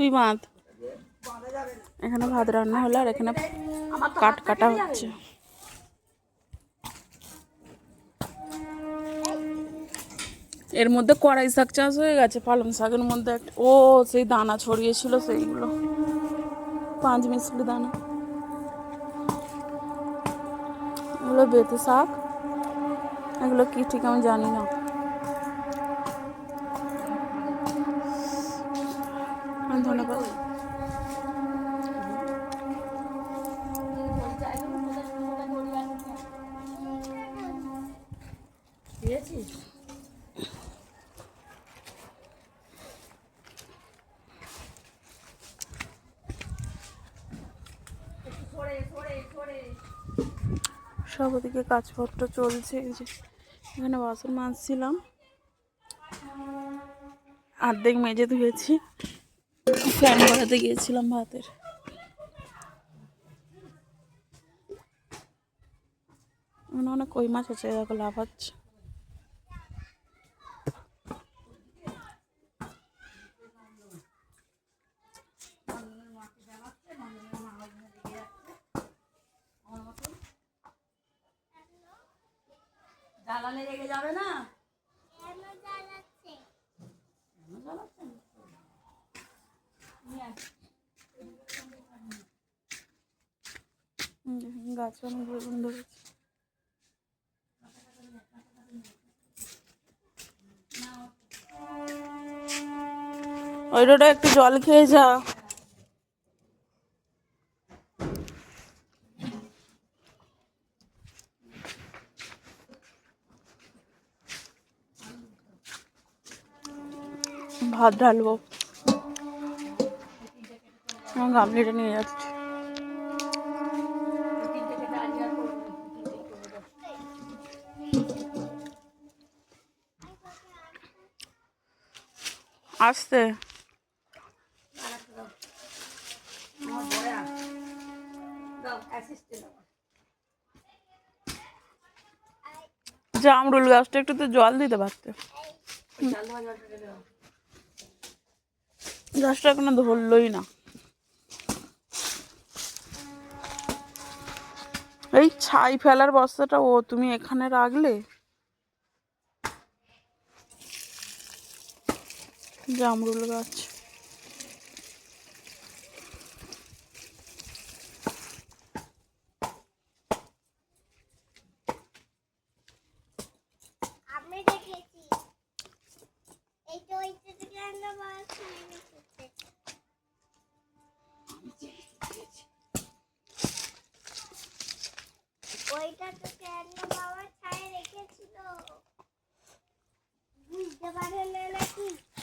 তুই বাঁধ। এখানে ভাত রান্না হলো আর এখানে কাট কাটা হচ্ছে। এর মধ্যে কড়াই শাক চাষ হয়ে গেছে, পালং শাকের মধ্যে একটা ও, সেই দানা ছড়িয়েছিল সেইগুলো। পাঁচ মিশলি দানা। এগুলো বেতে শাক। এগুলো কি ঠিক আমি জানি না। ধন্যবাদ। সব ওদিকে কাজপত্র চলছে যে এখানে বাসন মাজছিলাম। অর্ধেক মেজে ধুয়েছি। ফ্যান করাতে গিয়েছিলাম ভাতের। অনেক কই মাছ আছে দেখো লাভ হচ্ছে। জ্বালালে রেগে যাবে না? গাছ অনেক একটু জল খেয়ে যা। ভাত ঢালবো। গামলিটা নিয়ে যাচ্ছি। আসতে। জামরুল গাছটা একটু তো জল দিতে পারতে। গাছটা এখনও ধরলই না। এই ছাই ফেলার বস্তাটা ও তুমি এখানে রাখলে? জামরুল গাছ। আমি দেখেছি। খাইনি তো বাবা ছায় রেখেছিল। বুঝতে পারে না নাকি?